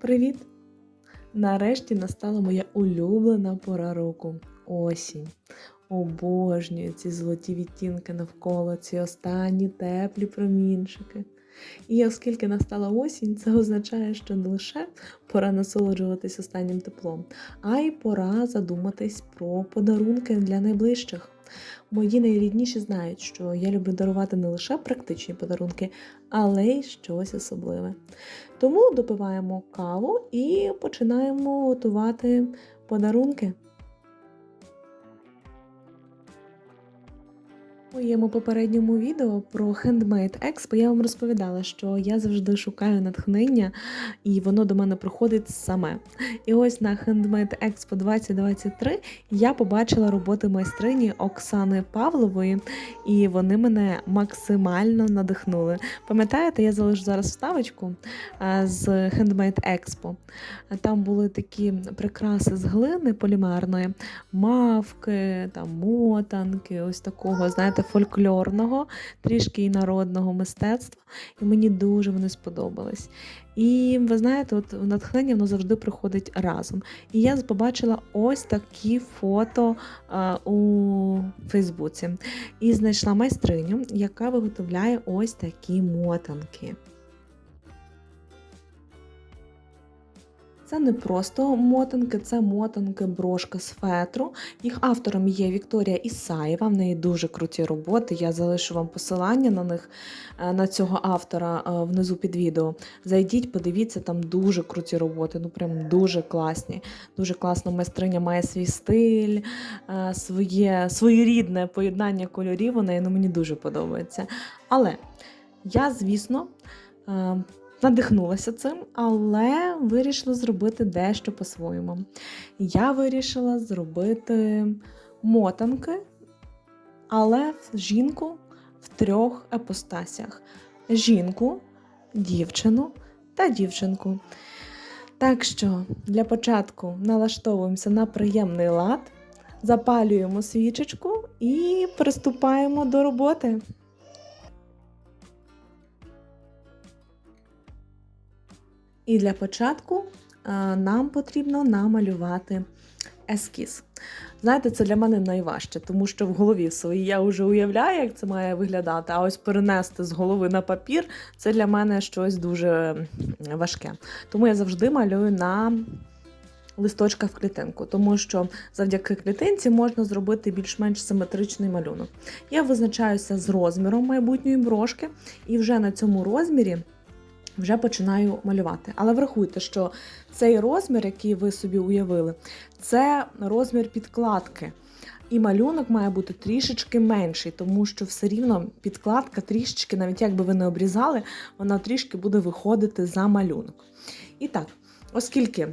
Привіт! Нарешті настала моя улюблена пора року осінь. Обожнюю ці золоті відтінки навколо, ці останні теплі промінчики. І оскільки настала осінь, це означає, що не лише пора насолоджуватись останнім теплом, а й пора задуматись про подарунки для найближчих. Мої найрідніші знають, що я люблю дарувати не лише практичні подарунки, але й щось особливе. Тому допиваємо каву і починаємо готувати подарунки. У моєму попередньому відео про Handmade Expo я вам розповідала, що я завжди шукаю натхнення, і воно до мене приходить саме. І ось на Handmade Expo 2023 я побачила роботи майстрині Оксани Павлової, і вони мене максимально надихнули. Пам'ятаєте, я залишу зараз вставочку з Handmade Expo. Там були такі прикраси з глини полімерної, мавки, там мотанки, ось такого, знаєте, фольклорного, трішки і народного мистецтва. І мені дуже вони сподобались. І ви знаєте, от натхнення воно завжди приходить разом. І я побачила ось такі фото а, у Фейсбуці. І знайшла майстриню, яка виготовляє ось такі мотанки. Це не просто мотанки, це мотанки брошка з фетру. Їх автором є Вікторія Ісаєва. В неї дуже круті роботи. Я залишу вам посилання на них, е, на цього автора е, внизу під відео. Зайдіть, подивіться, там дуже круті роботи. Ну прям дуже класні. Дуже класно майстриня має свій стиль, е, своє своєрідне поєднання кольорів. Неї ну, мені дуже подобається. Але я, звісно. Надихнулася цим, але вирішила зробити дещо по-своєму. Я вирішила зробити мотанки, але жінку в трьох епостасях: жінку, дівчину та дівчинку. Так що для початку налаштовуємося на приємний лад, запалюємо свічечку і приступаємо до роботи. І для початку нам потрібно намалювати ескіз. Знаєте, це для мене найважче, тому що в голові своїй я вже уявляю, як це має виглядати, а ось перенести з голови на папір це для мене щось дуже важке. Тому я завжди малюю на листочках в клітинку, тому що завдяки клітинці можна зробити більш-менш симетричний малюнок. Я визначаюся з розміром майбутньої брошки, і вже на цьому розмірі вже починаю малювати. Але врахуйте, що цей розмір, який ви собі уявили, це розмір підкладки. І малюнок має бути трішечки менший, тому що все рівно підкладка трішечки, навіть якби ви не обрізали, вона трішки буде виходити за малюнок. І так, оскільки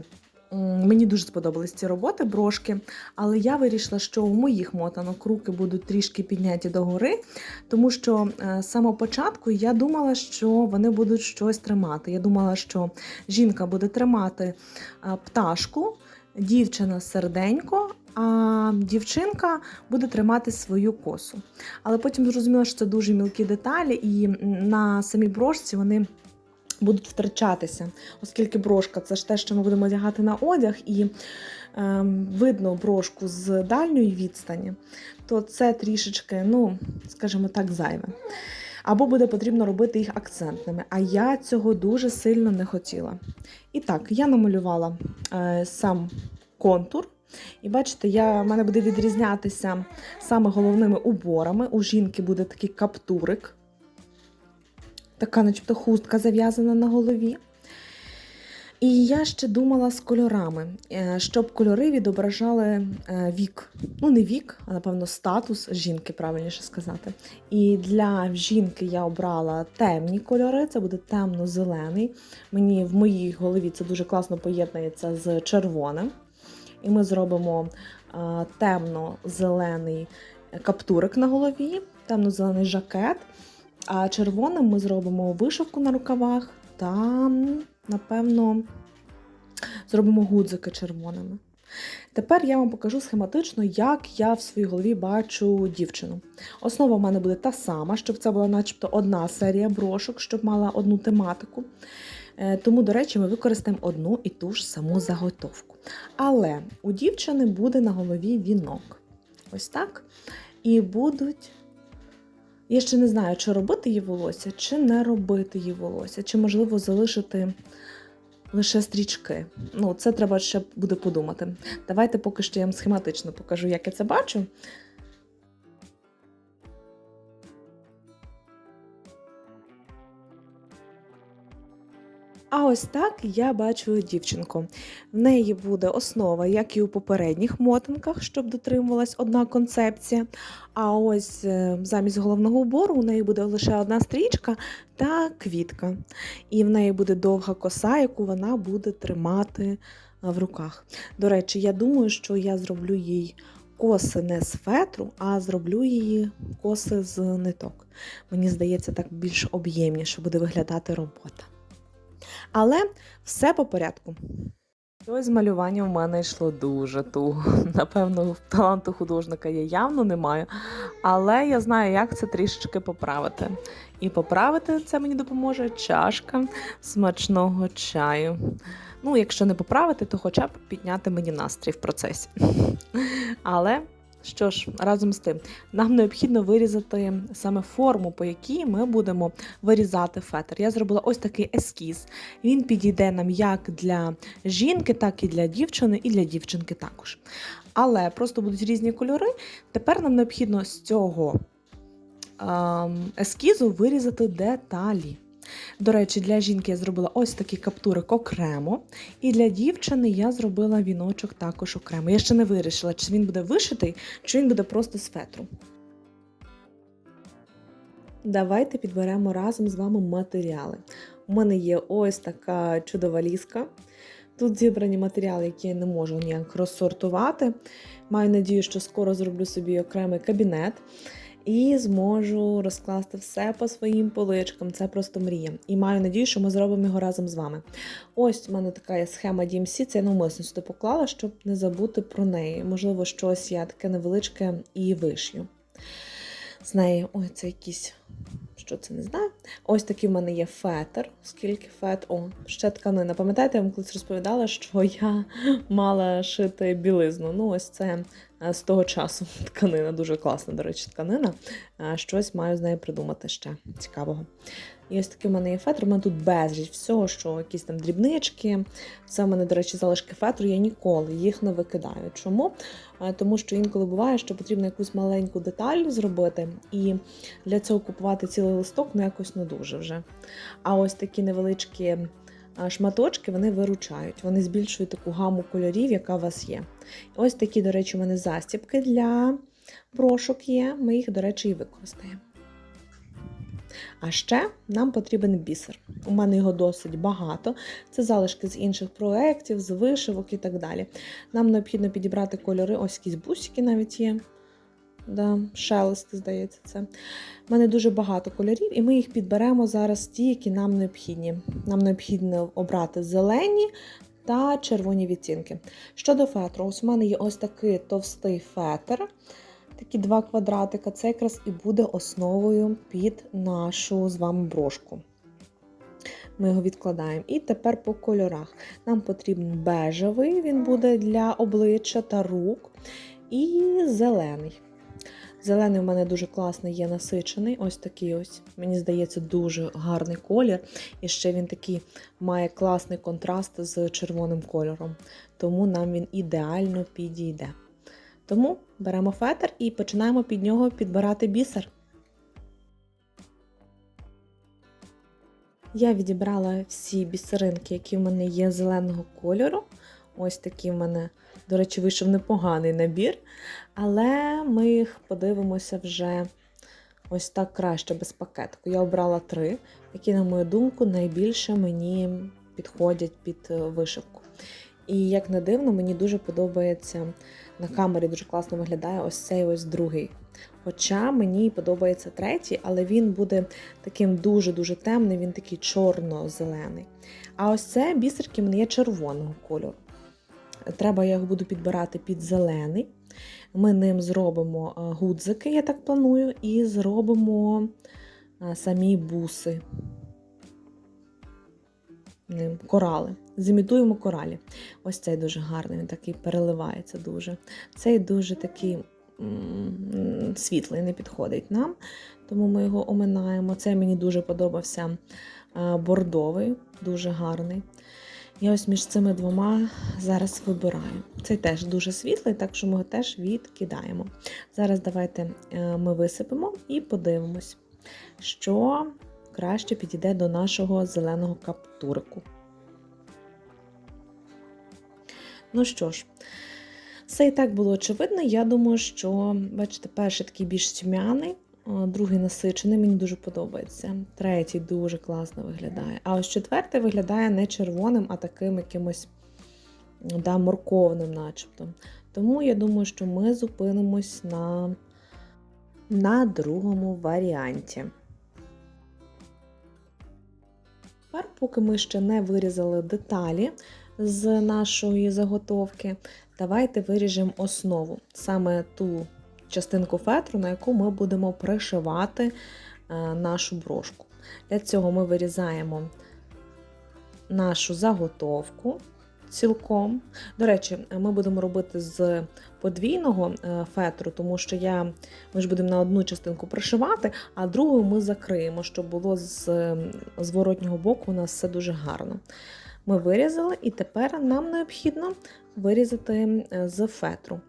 Мені дуже сподобались ці роботи, брошки, але я вирішила, що у моїх мотанок руки будуть трішки підняті догори, тому що е, з самого початку я думала, що вони будуть щось тримати. Я думала, що жінка буде тримати е, пташку, дівчина серденько, а дівчинка буде тримати свою косу. Але потім зрозуміла, що це дуже мілкі деталі, і на самій брошці вони будуть втрачатися, оскільки брошка це ж те, що ми будемо одягати на одяг, і е, видно брошку з дальньої відстані, то це трішечки, ну, скажімо так, зайве. Або буде потрібно робити їх акцентними. А я цього дуже сильно не хотіла. І так, я намалювала е, сам контур. І бачите, я, в мене буде відрізнятися саме головними уборами. У жінки буде такий каптурик така, начебто, хустка зав'язана на голові. І я ще думала з кольорами, е, щоб кольори відображали е, вік. Ну, не вік, а напевно, статус жінки, правильніше сказати. І для жінки я обрала темні кольори, це буде темно-зелений. Мені в моїй голові це дуже класно поєднується з червоним. І ми зробимо е, темно-зелений каптурик на голові, темно-зелений жакет. А червоним ми зробимо вишивку на рукавах та, напевно, зробимо гудзики червоними. Тепер я вам покажу схематично, як я в своїй голові бачу дівчину. Основа в мене буде та сама, щоб це була начебто одна серія брошок, щоб мала одну тематику. Е, Тому, до речі, ми використаємо одну і ту ж саму заготовку. Але у дівчини буде на голові вінок. Ось так. І будуть. Я ще не знаю, чи робити її волосся, чи не робити її волосся, чи можливо залишити лише стрічки. Ну, це треба ще буде подумати. Давайте поки що я вам схематично покажу, як я це бачу. А ось так я бачу дівчинку. В неї буде основа, як і у попередніх мотанках, щоб дотримувалась одна концепція. А ось е, замість головного убору у неї буде лише одна стрічка та квітка. І в неї буде довга коса, яку вона буде тримати е, в руках. До речі, я думаю, що я зроблю їй коси не з фетру, а зроблю її коси з ниток. Мені здається, так більш об'ємніше буде виглядати робота. Але все по порядку. Ось з малювання в мене йшло дуже туго. Напевно, таланту художника я явно не маю. Але я знаю, як це трішечки поправити. І поправити це мені допоможе чашка смачного чаю. Ну, якщо не поправити, то хоча б підняти мені настрій в процесі. Але що ж, разом з тим, нам необхідно вирізати саме форму, по якій ми будемо вирізати фетр. Я зробила ось такий ескіз. Він підійде нам як для жінки, так і для дівчини, і для дівчинки також. Але просто будуть різні кольори. Тепер нам необхідно з цього ем, ескізу вирізати деталі. До речі, для жінки я зробила ось такий каптурик окремо, і для дівчини я зробила віночок також окремо. Я ще не вирішила, чи він буде вишитий, чи він буде просто з фетру. Давайте підберемо разом з вами матеріали. У мене є ось така чудова ліска. Тут зібрані матеріали, які я не можу ніяк розсортувати. Маю надію, що скоро зроблю собі окремий кабінет і зможу розкласти все по своїм поличкам. Це просто мрія. І маю надію, що ми зробимо його разом з вами. Ось у мене така є схема DMC, це я навмисно сюди поклала, щоб не забути про неї. Можливо, щось я таке невеличке і вишью. З неї, ой, це якісь. Що це не знаю. Ось такий в мене є фетр. Скільки фет. О, ще тканина. Пам'ятаєте, я вам колись розповідала, що я мала шити білизну. Ну, ось це з того часу тканина. Дуже класна, до речі, тканина. Е, Щось маю з нею придумати ще цікавого. І ось такий в мене є фетр. У мене тут безліч всього, що якісь там дрібнички. Це в мене, до речі, залишки фетру. Я ніколи їх не викидаю. Чому? Е, Тому що інколи буває, що потрібно якусь маленьку деталь зробити, і для цього купувати цілий листок ну якось не дуже вже. А ось такі невеличкі е, шматочки вони виручають, вони збільшують таку гаму кольорів, яка у вас є. Ось такі, до речі, у мене застібки для брошок є. Ми їх, до речі, і використаємо. А ще нам потрібен бісер. У мене його досить багато. Це залишки з інших проєктів, з вишивок і так далі. Нам необхідно підібрати кольори, ось якісь бусики навіть є. Да, Шелести, здається, це. У мене дуже багато кольорів, і ми їх підберемо зараз ті, які нам необхідні. Нам необхідно обрати зелені та червоні відтінки. Щодо фетру, ось у мене є ось такий товстий фетр такі два квадратика. Це якраз і буде основою під нашу з вами брошку. Ми його відкладаємо. І тепер по кольорах. Нам потрібен бежевий, він буде для обличчя та рук. І зелений. Зелений у мене дуже класний є насичений. Ось такий ось. Мені здається, дуже гарний колір. І ще він такий має класний контраст з червоним кольором. Тому нам він ідеально підійде. Тому беремо фетр і починаємо під нього підбирати бісер. Я відібрала всі бісеринки, які в мене є зеленого кольору. Ось такий в мене, до речі, вийшов непоганий набір. Але ми їх подивимося вже ось так краще без пакетику. Я обрала три, які, на мою думку, найбільше мені підходять під е, вишивку. І як не дивно, мені дуже подобається на камері дуже класно виглядає ось цей ось другий. Хоча мені подобається третій, але він буде таким дуже-дуже темним, він такий чорно-зелений. А ось це бісерки в є червоного кольору. Треба я його буду підбирати під зелений. Ми ним зробимо е, гудзики, я так планую, і зробимо е, самі буси. Ним корали. Зімітуємо коралі. Ось цей дуже гарний, він такий переливається дуже. Цей дуже такий світлий, не підходить нам, тому ми його оминаємо. Цей мені дуже подобався е, бордовий, дуже гарний. Я ось між цими двома зараз вибираю. Цей теж дуже світлий, так що ми його теж відкидаємо. Зараз давайте е, ми висипемо і подивимось, що краще підійде до нашого зеленого каптурику. Ну що ж, все і так було очевидно. Я думаю, що, бачите, перший такий більш тьмяний, другий насичений, мені дуже подобається. Третій дуже класно виглядає. А ось четвертий виглядає не червоним, а таким якимось да, морковним, начебто. Тому я думаю, що ми зупинимось на, на другому варіанті. Тепер, поки ми ще не вирізали деталі з нашої заготовки, давайте виріжемо основу, саме ту частинку фетру, на яку ми будемо пришивати е, нашу брошку. Для цього ми вирізаємо нашу заготовку цілком. До речі, ми будемо робити з подвійного е, фетру, тому що я, ми ж будемо на одну частинку пришивати, а другу ми закриємо, щоб було з зворотнього боку у нас все дуже гарно. Ми вирізали, і тепер нам необхідно вирізати е, з фетру.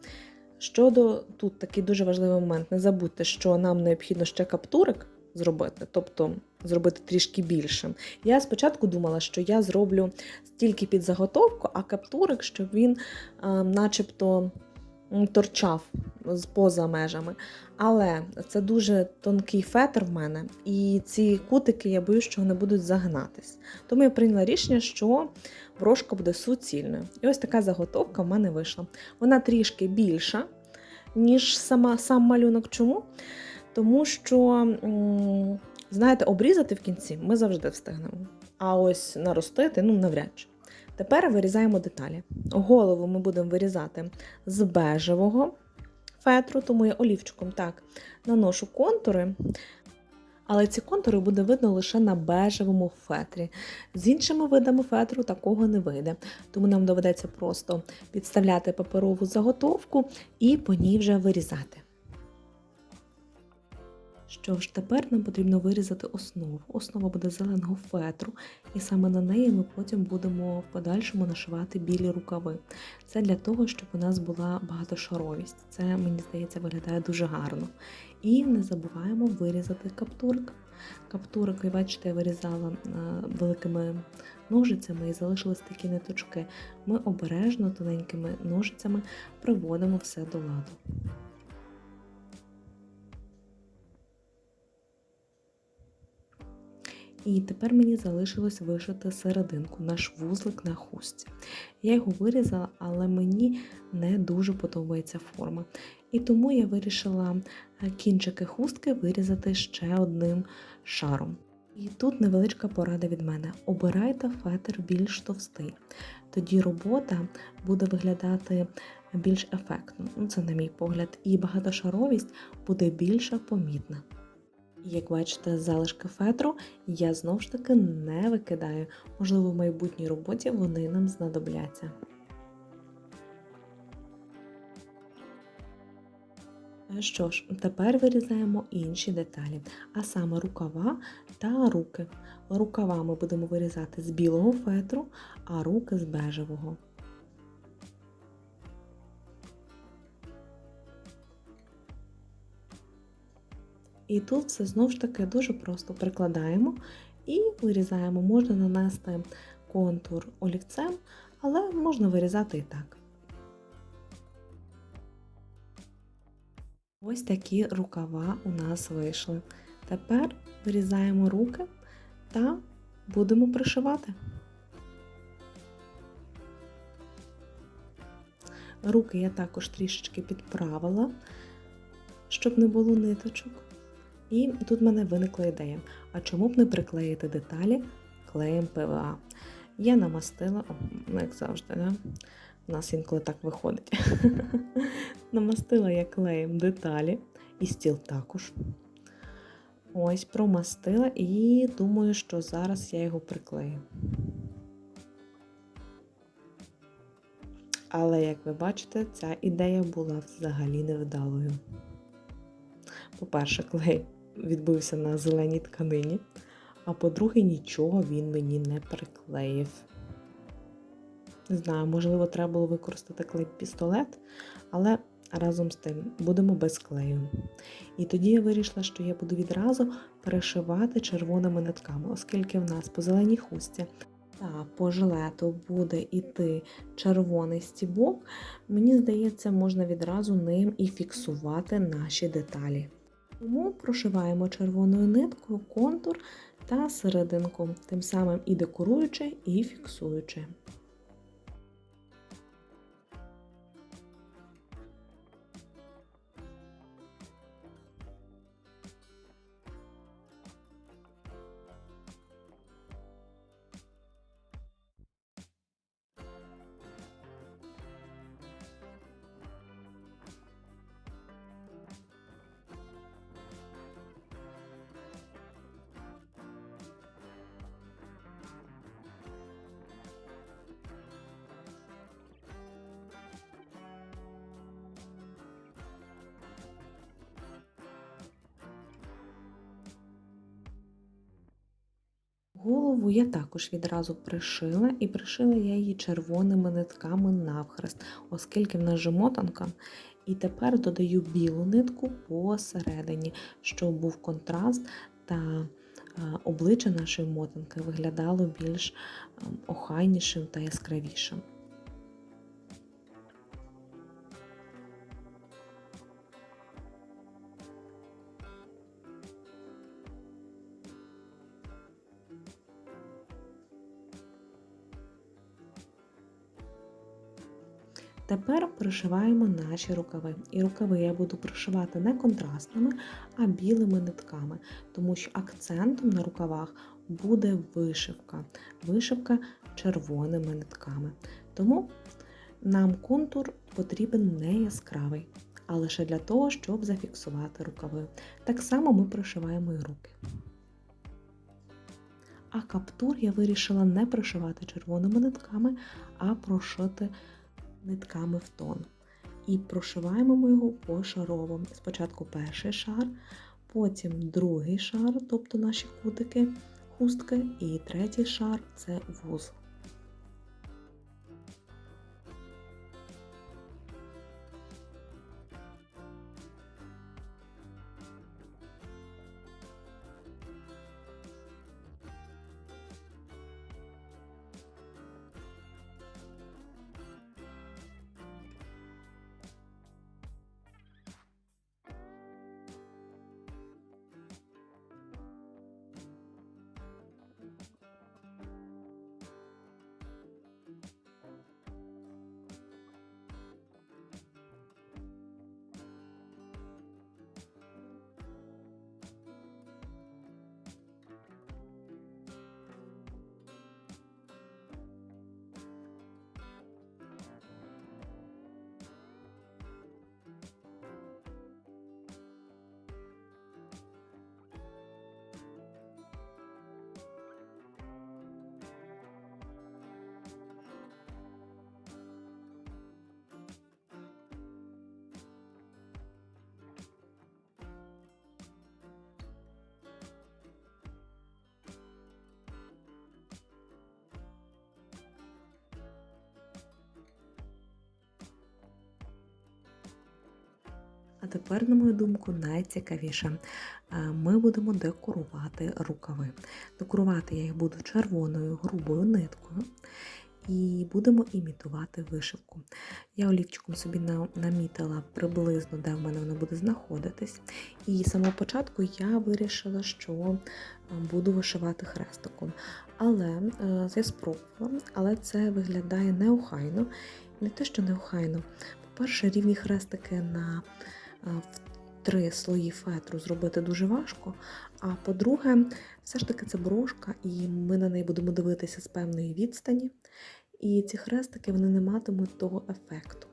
Щодо тут такий дуже важливий момент, не забудьте, що нам необхідно ще каптурик зробити, тобто зробити трішки більшим. Я спочатку думала, що я зроблю тільки під заготовку, а каптурик, щоб він е, начебто торчав поза межами. Але це дуже тонкий фетр в мене, і ці кутики, я боюсь, що вони будуть загинатись. Тому я прийняла рішення, що брошка буде суцільною. І ось така заготовка в мене вийшла. Вона трішки більша, ніж сама, сам малюнок. Чому? Тому що, знаєте, обрізати в кінці ми завжди встигнемо. А ось наростити, ну, навряд чи. Тепер вирізаємо деталі. Голову ми будемо вирізати з бежевого фетру, тому я олівчиком так наношу контури. Але ці контури буде видно лише на бежевому фетрі. З іншими видами фетру такого не вийде, тому нам доведеться просто підставляти паперову заготовку і по ній вже вирізати. Що ж, тепер нам потрібно вирізати основу. Основа буде зеленого фетру, і саме на неї ми потім будемо в подальшому нашивати білі рукави. Це для того, щоб у нас була багатошаровість. Це, мені здається, виглядає дуже гарно. І не забуваємо вирізати каптурик. Каптурик, ви бачите, я вирізала е, великими ножицями і залишились такі ниточки. Ми обережно тоненькими ножицями приводимо все до ладу. І тепер мені залишилось вишити серединку, наш вузлик на хустці. Я його вирізала, але мені не дуже подобається форма. І тому я вирішила е, кінчики хустки вирізати ще одним шаром. І тут невеличка порада від мене: обирайте фетр більш товстий. Тоді робота буде виглядати більш ефектно, ну це на мій погляд, і багатошаровість буде більше помітна. Як бачите, залишки фетру я знову ж таки не викидаю, можливо, в майбутній роботі вони нам знадобляться. Що ж, тепер вирізаємо інші деталі, а саме рукава та руки. Рукава ми будемо вирізати з білого фетру, а руки з бежевого. І тут все знову ж таки дуже просто прикладаємо і вирізаємо. Можна нанести контур олівцем, але можна вирізати і так. Ось такі рукава у нас вийшли. Тепер вирізаємо руки та будемо пришивати. Руки я також трішечки підправила, щоб не було ниточок. І тут в мене виникла ідея: а чому б не приклеїти деталі клеєм ПВА? Я намастила, ну, як завжди, да? У нас інколи так виходить. Намастила я клеєм деталі, і стіл також. Ось промастила і думаю, що зараз я його приклею. Але, як ви бачите, ця ідея була взагалі невдалою. По-перше, клей відбився на зеленій тканині, а по-друге, нічого він мені не приклеїв. Не знаю, можливо, треба було використати клей-пістолет, але разом з тим будемо без клею. І тоді я вирішила, що я буду відразу перешивати червоними нитками, оскільки в нас по зеленій хусті та по жилету буде йти червоний стібок, мені здається, можна відразу ним і фіксувати наші деталі. Тому прошиваємо червоною ниткою контур та серединку, тим самим і декоруючи, і фіксуючи. Голову я також відразу пришила, і пришила я її червоними нитками навхрест, оскільки в нас же мотанка. І тепер додаю білу нитку посередині, щоб був контраст та обличчя нашої мотанки виглядало більш охайнішим та яскравішим. Тепер пришиваємо наші рукави. І рукави я буду пришивати не контрастними, а білими нитками, тому що акцентом на рукавах буде вишивка. Вишивка червоними нитками. Тому нам контур потрібен не яскравий, а лише для того, щоб зафіксувати рукави. Так само ми пришиваємо і руки. А каптур я вирішила не пришивати червоними нитками, а прошити нитками в тон. І прошиваємо ми його пошарово. Спочатку перший шар, потім другий шар, тобто наші кутики, хустки, і третій шар це вузол. Тепер, на мою думку, найцікавіше. Ми будемо декорувати рукави. Декорувати я їх буду червоною грубою ниткою. І будемо імітувати вишивку. Я олівчиком собі намітила приблизно, де в мене вона буде знаходитись. І з самого початку я вирішила, що буду вишивати хрестиком. Але я спробувала, але це виглядає неохайно. Не те, що неохайно. По-перше, рівні хрестики на три слої фетру зробити дуже важко. А по-друге, все ж таки це брошка, і ми на неї будемо дивитися з певної відстані. і ці хрестики вони не матимуть того ефекту.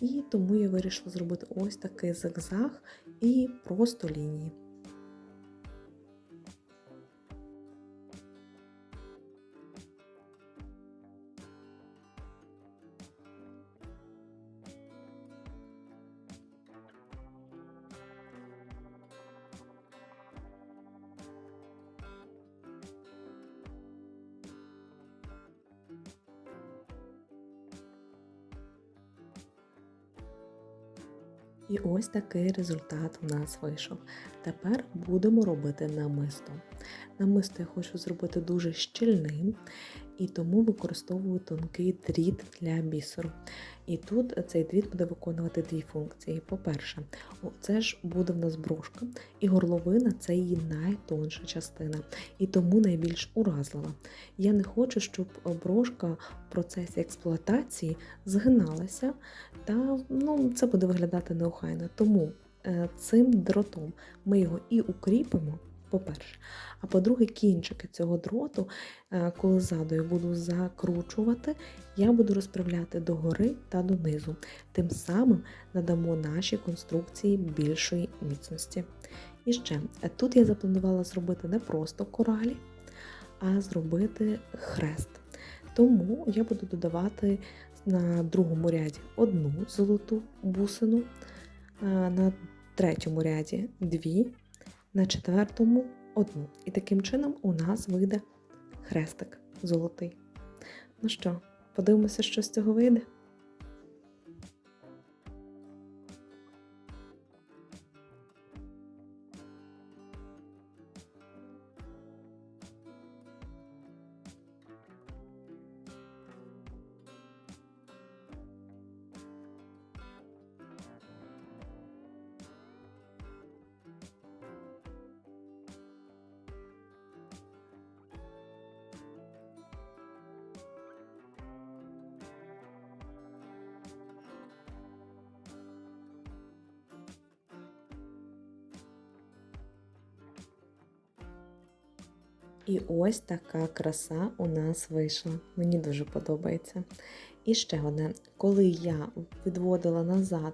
І тому я вирішила зробити ось такий зигзаг і просто лінії. І ось такий результат у нас вийшов. Тепер будемо робити намисто. Намисто я хочу зробити дуже щільним, і тому використовую тонкий дріт для бісеру. І тут цей дріт буде виконувати дві функції. По-перше, це ж буде в нас брошка, і горловина це її найтонша частина, і тому найбільш уразлива. Я не хочу, щоб брошка в процесі експлуатації згиналася, та ну, це буде виглядати неохайно. Тому е, цим дротом ми його і укріпимо по-перше. А по-друге, кінчики цього дроту, е, коли ззаду я буду закручувати, я буду розправляти догори та донизу. Тим самим надамо нашій конструкції більшої міцності. І ще, е, тут я запланувала зробити не просто коралі, а зробити хрест. Тому я буду додавати на другому ряді одну золоту бусину, е, на третьому ряді дві на четвертому одну. І таким чином у нас вийде хрестик золотий. Ну що, подивимося, що з цього вийде. І ось така краса у нас вийшла. Мені дуже подобається. І ще одне, коли я відводила назад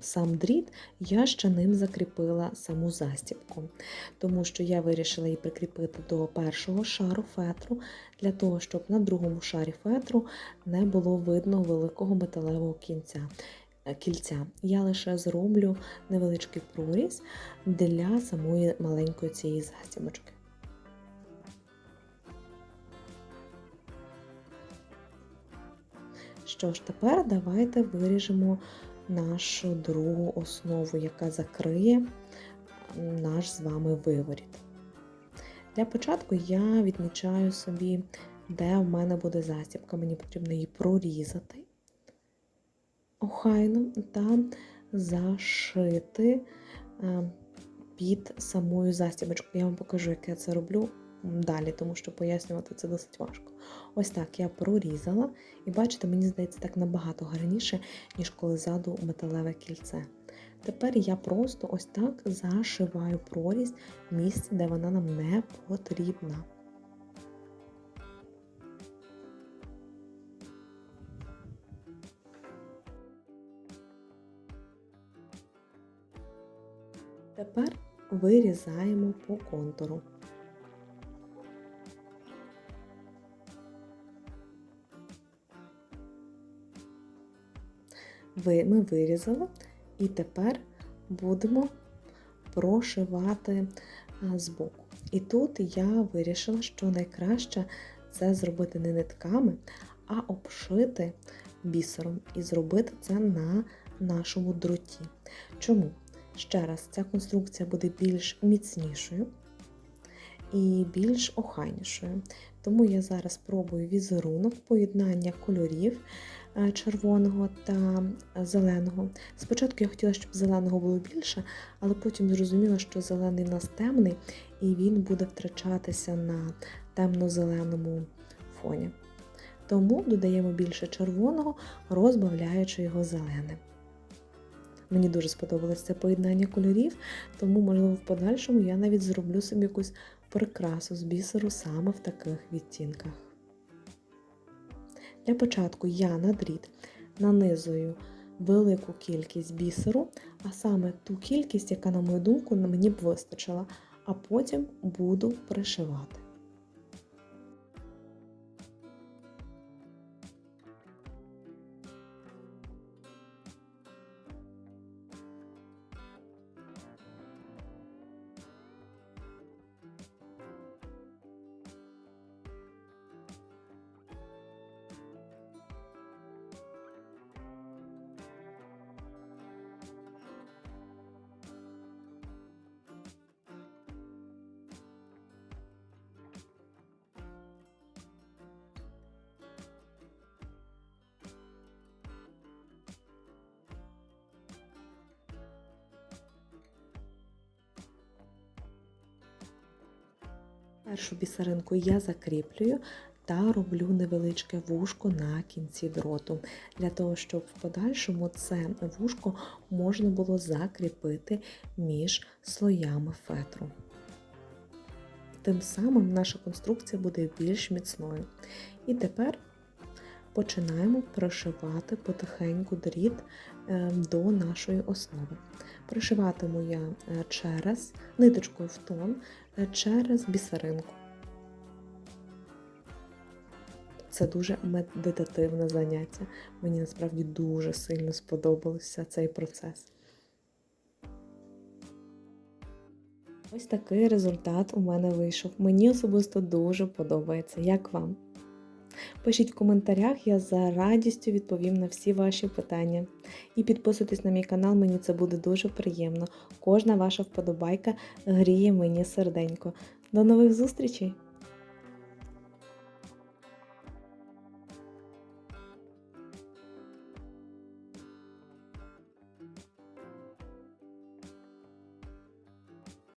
сам дріт, я ще ним закріпила саму застібку, тому що я вирішила її прикріпити до першого шару фетру, для того, щоб на другому шарі фетру не було видно великого металевого кінця. Е, кільця. Я лише зроблю невеличкий проріз для самої маленької цієї застібочки. Що ж, тепер давайте виріжемо нашу другу основу, яка закриє наш з вами виворіт. Для початку я відмічаю собі, де в мене буде застібка. Мені потрібно її прорізати охайно та зашити е, під самою застібочкою. Я вам покажу, як я це роблю далі, тому що пояснювати це досить важко. Ось так я прорізала, і бачите, мені здається, так набагато гарніше, ніж коли ззаду металеве кільце. Тепер я просто ось так зашиваю прорізь місце, де вона нам не потрібна. Тепер вирізаємо по контуру. Ми вирізали, і тепер будемо прошивати збоку. І тут я вирішила, що найкраще це зробити не нитками, а обшити бісером і зробити це на нашому дроті. Чому? Ще раз, ця конструкція буде більш міцнішою і більш охайнішою. Тому я зараз пробую візерунок поєднання кольорів. Е, червоного та зеленого. Спочатку я хотіла, щоб зеленого було більше, але потім зрозуміла, що зелений в нас темний, і він буде втрачатися на темно-зеленому фоні. Тому додаємо більше червоного, розбавляючи його зеленим. Мені дуже сподобалось це поєднання кольорів, тому, можливо, в подальшому я навіть зроблю собі якусь прикрасу з бісеру саме в таких відтінках. Для початку я на дріт нанизую велику кількість бісеру, а саме ту кількість, яка, на мою думку, мені б вистачила, а потім буду пришивати. Першу бісеринку я закріплюю та роблю невеличке вушко на кінці дроту, для того, щоб в подальшому це вушко можна було закріпити між слоями фетру. Тим самим наша конструкція буде більш міцною. І тепер починаємо прошивати потихеньку дріт е, до нашої основи. Прошиватиму я е, через ниточкою в тон через бісеринку. Це дуже медитативне заняття. Мені насправді дуже сильно сподобався цей процес. Ось такий результат у мене вийшов. Мені особисто дуже подобається. Як вам? Пишіть в коментарях, я за радістю відповім на всі ваші питання. І підписуйтесь на мій канал, мені це буде дуже приємно. Кожна ваша вподобайка гріє мені серденько. До нових зустрічей!